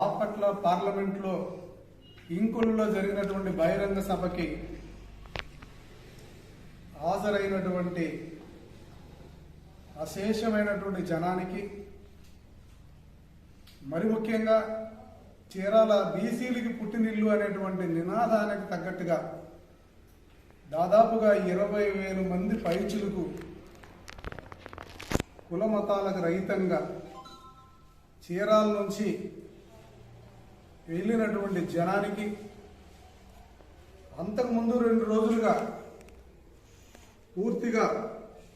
బాపట్ల పార్లమెంట్లో ఇంకుల్లో జరిగినటువంటి బహిరంగ సభకి హాజరైనటువంటి అశేషమైనటువంటి జనానికి మరి ముఖ్యంగా చీరాల బీసీలకి పుట్టినిల్లు అనేటువంటి నినాదానికి తగ్గట్టుగా దాదాపుగా ఇరవై వేల మంది పైచులకు కుల మతాలకు రహితంగా చీరాల నుంచి వెళ్ళినటువంటి జనానికి అంతకుముందు రెండు రోజులుగా పూర్తిగా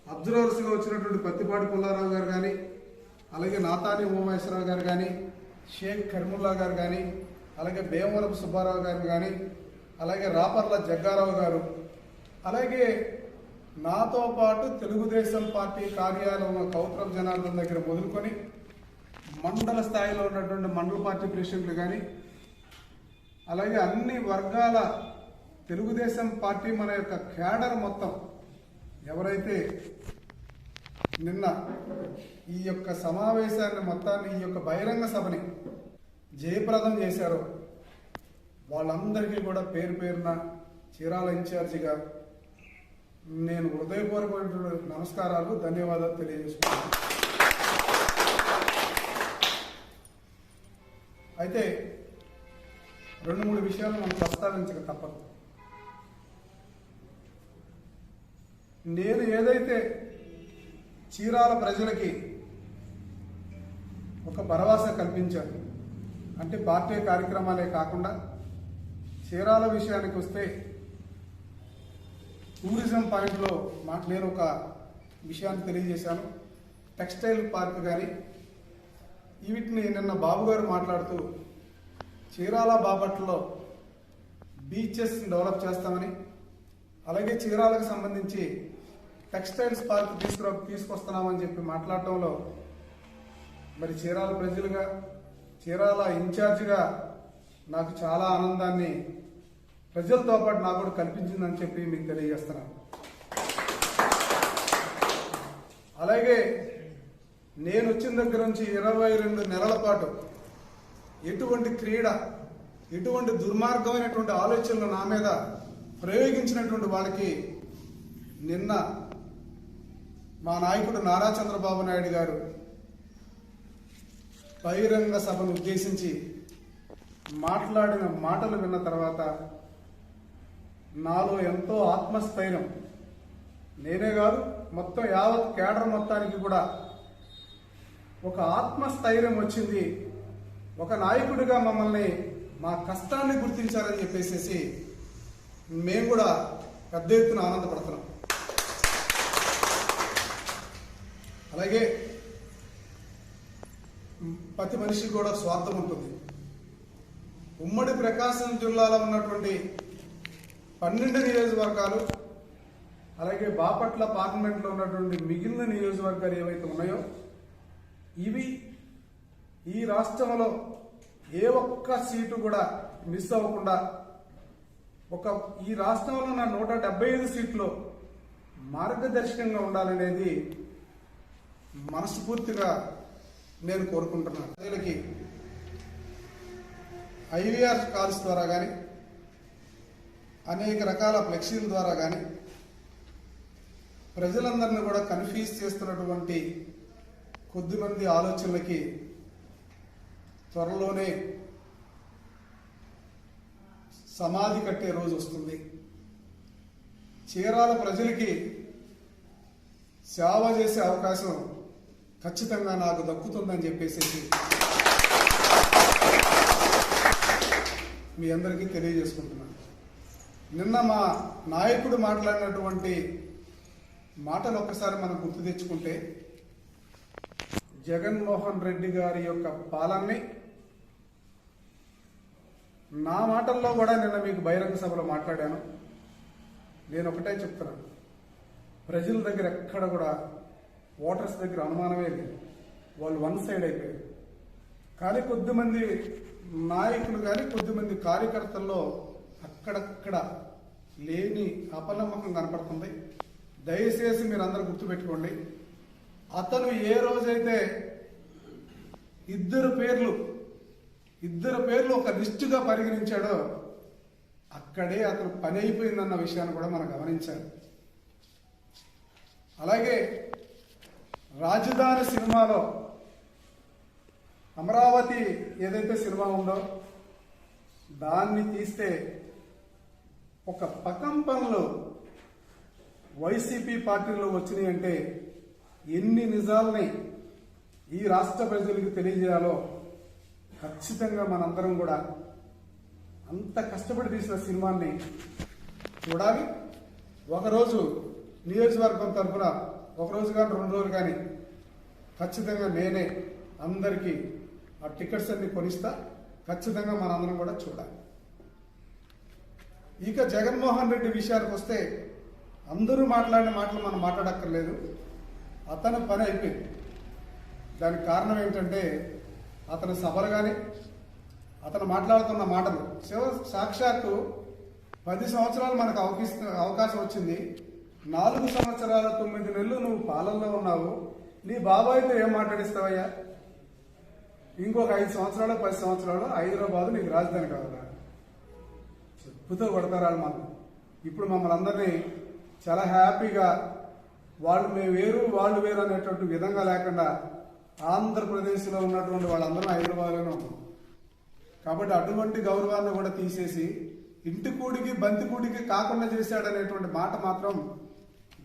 అబ్జర్వర్స్గా వచ్చినటువంటి పత్తిపాటి పుల్లారావు గారు కానీ అలాగే నాతాని ఉమామేశ్వరరావు గారు కానీ షేక్ కర్ముల్లా గారు కానీ అలాగే భీమవరపు సుబ్బారావు గారు కానీ అలాగే రాపర్ల జగ్గారావు గారు అలాగే నాతో పాటు తెలుగుదేశం పార్టీ కార్యాలయంలో కౌత్రం జనార్దన్ దగ్గర మొదలుకొని మండల స్థాయిలో ఉన్నటువంటి మండల పార్టీ ప్రెసిడెంట్లు కానీ అలాగే అన్ని వర్గాల తెలుగుదేశం పార్టీ మన యొక్క క్యాడర్ మొత్తం ఎవరైతే నిన్న ఈ యొక్క సమావేశాన్ని మొత్తాన్ని ఈ యొక్క బహిరంగ సభని జయప్రదం చేశారో వాళ్ళందరికీ కూడా పేరు పేరున చీరాల ఇన్ఛార్జిగా నేను హృదయపూర్వకమైనటువంటి నమస్కారాలు ధన్యవాదాలు తెలియజేసుకుంటున్నాను. అయితే రెండు మూడు విషయాలు మనం ప్రస్తావించక తప్పదు. నేను ఏదైతే చీరాల ప్రజలకి ఒక భరవాస కల్పించాను అంటే పార్టీ కార్యక్రమాలే కాకుండా చీరాల విషయానికి వస్తే టూరిజం పాయింట్లో మా నేను ఒక విషయాన్ని తెలియజేశాను. టెక్స్టైల్ పార్క్ కానీ వీటిని నిన్న బాబు గారు మాట్లాడుతూ చీరాల బాపట్లలో బీచెస్ డెవలప్ చేస్తామని అలాగే చీరాలకు సంబంధించి టెక్స్టైల్స్ పార్క్ తీసుకురా తీసుకొస్తున్నామని చెప్పి మాట్లాడటంలో మరి చీరాల ప్రజలుగా చీరాల ఇన్ఛార్జిగా నాకు చాలా ఆనందాన్ని ప్రజలతో పాటు నాకు కూడా కల్పించిందని చెప్పి మీకు తెలియజేస్తున్నాను. అలాగే నేను వచ్చిన దగ్గర నుంచి ఇరవై రెండు నెలల పాటు ఎటువంటి క్రీడ ఎటువంటి దుర్మార్గమైనటువంటి ఆలోచనలు నా మీద ప్రయోగించినటువంటి వాళ్ళకి నిన్న మా నాయకుడు నారా చంద్రబాబు నాయుడు గారు బహిరంగ సభను ఉద్దేశించి మాట్లాడిన మాటలు విన్న తర్వాత నాలో ఎంతో ఆత్మస్థైర్యం. నేనే కాదు మొత్తం యావత్ కేడర్ మొత్తానికి కూడా ఒక ఆత్మస్థైర్యం వచ్చింది. ఒక నాయకుడిగా మమ్మల్ని మా కష్టాన్ని గుర్తించారని చెప్పేసి మేము కూడా పెద్ద ఎత్తున ఆనందపడుతున్నాం. అలాగే ప్రతి మనిషికి కూడా స్వార్థం ఉంటుంది. ఉమ్మడి ప్రకాశం జిల్లాలో ఉన్నటువంటి పన్నెండు నియోజకవర్గాలు అలాగే బాపట్ల పార్లమెంట్లో ఉన్నటువంటి మిగిలిన నియోజకవర్గాలు ఏవైతే ఉన్నాయో ఇవి ఈ రాష్ట్రంలో ఏ ఒక్క సీటు కూడా మిస్ అవ్వకుండా ఒక ఈ రాష్ట్రంలో ఉన్న నూట డెబ్బై ఐదు సీట్లు మార్గదర్శకంగా ఉండాలనేది మనస్ఫూర్తిగా నేను కోరుకుంటున్నాను. ప్రజలకి ఐవీఆర్ కాల్స్ ద్వారా కానీ అనేక రకాల ఫ్లెక్సీల ద్వారా కానీ ప్రజలందరినీ కూడా కన్ఫ్యూజ్ చేస్తున్నటువంటి కొద్దిమంది ఆలోచనలకి త్వరలోనే సమాధి కట్టే రోజు వస్తుంది. చీరాల ప్రజలకి సేవ చేసే అవకాశం ఖచ్చితంగా నాకు దక్కుతుందని చెప్పేసి మీ అందరికీ తెలియజేసుకుంటున్నాను. నిన్న మా నాయకుడు మాట్లాడినటువంటి మాటలు ఒక్కసారి మనం గుర్తు తెచ్చుకుంటే జగన్మోహన్ రెడ్డి గారి యొక్క పాలనని నా మాటల్లో కూడా నిన్న మీకు బహిరంగ సభలో మాట్లాడాను. నేను ఒకటే చెప్తున్నాను. ప్రజల దగ్గర ఎక్కడ కూడా ఓటర్స్ దగ్గర అనుమానమే లేదు. వాళ్ళు వన్ సైడ్ అయిపోయారు. కానీ కొద్దిమంది నాయకులు కానీ కొద్దిమంది కార్యకర్తల్లో అక్కడక్కడ లేని అపనమ్మకం కనపడుతుంది. దయచేసి మీరు అందరూ గుర్తుపెట్టుకోండి. అతను ఏ రోజైతే ఇద్దరు పేర్లు ఇద్దరు పేర్లు ఒక లిస్టుగా పరిగణించాడో అక్కడే అతను పని అయిపోయిందన్న విషయాన్ని కూడా మనం గమనించాలి. అలాగే రాజధాని సినిమాలో అమరావతి ఏదైతే సినిమా ఉందో దాన్ని తీస్తే ఒక పకంపంలో వైసీపీ పార్టీలో వచ్చినాయి అంటే ఎన్ని నిజాలని ఈ రాష్ట్ర ప్రజలకు తెలియజేయాలో ఖచ్చితంగా మనందరం కూడా అంత కష్టపడి తీసిన సినిమాని చూడాలి. ఒకరోజు నియోజకవర్గం తరఫున ఒకరోజు కానీ రెండు రోజులు కానీ ఖచ్చితంగా నేనే అందరికీ ఆ టికెట్స్ అన్ని కొనిస్తా. ఖచ్చితంగా మనందరం కూడా చూడాలి. ఇక జగన్మోహన్ రెడ్డి విషయానికి వస్తే అందరూ మాట్లాడిన మాటలు మనం మాట్లాడక్కర్లేదు. అతను పని అయిపోయింది. దానికి కారణం ఏంటంటే అతని సభలు కానీ అతను మాట్లాడుతున్న మాటలు శివ సాక్షాత్తు పది సంవత్సరాలు మనకు అవకాశ అవకాశం వచ్చింది. నాలుగు సంవత్సరాల తొమ్మిది నెలలు నువ్వు పాలనలో ఉన్నావు. నీ బాబాయ్తో ఏం మాట్లాడిస్తావయ్యా? ఇంకొక ఐదు సంవత్సరాలు పది సంవత్సరాలు హైదరాబాద్ నీకు రాజధాని కావాలా? చెప్పుతో కొడతారు వాళ్ళు మనం ఇప్పుడు మమ్మల్ని అందరినీ చాలా హ్యాపీగా వాళ్ళు మేము వేరు వాళ్ళు వేరు అనేటువంటి విధంగా లేకుండా ఆంధ్రప్రదేశ్లో ఉన్నటువంటి వాళ్ళందరూ హైదరాబాద్లోనే ఉన్నాం కాబట్టి అటువంటి గౌరవాన్ని కూడా తీసేసి ఇంటి కూడికి బంతి కూడికి కాకుండా చేశాడనేటువంటి మాట మాత్రం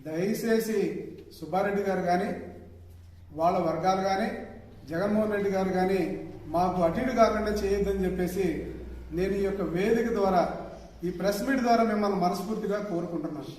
దయచేసి సుబ్బారెడ్డి గారు కానీ వాళ్ళ వర్గాలు కానీ జగన్మోహన్ రెడ్డి గారు కానీ మాకు అటుడు కాకుండా చేయొద్దని చెప్పేసి నేను ఈ యొక్క వేదిక ద్వారా ఈ ప్రెస్ మీట్ ద్వారా మిమ్మల్ని మనస్ఫూర్తిగా కోరుకుంటున్నాను.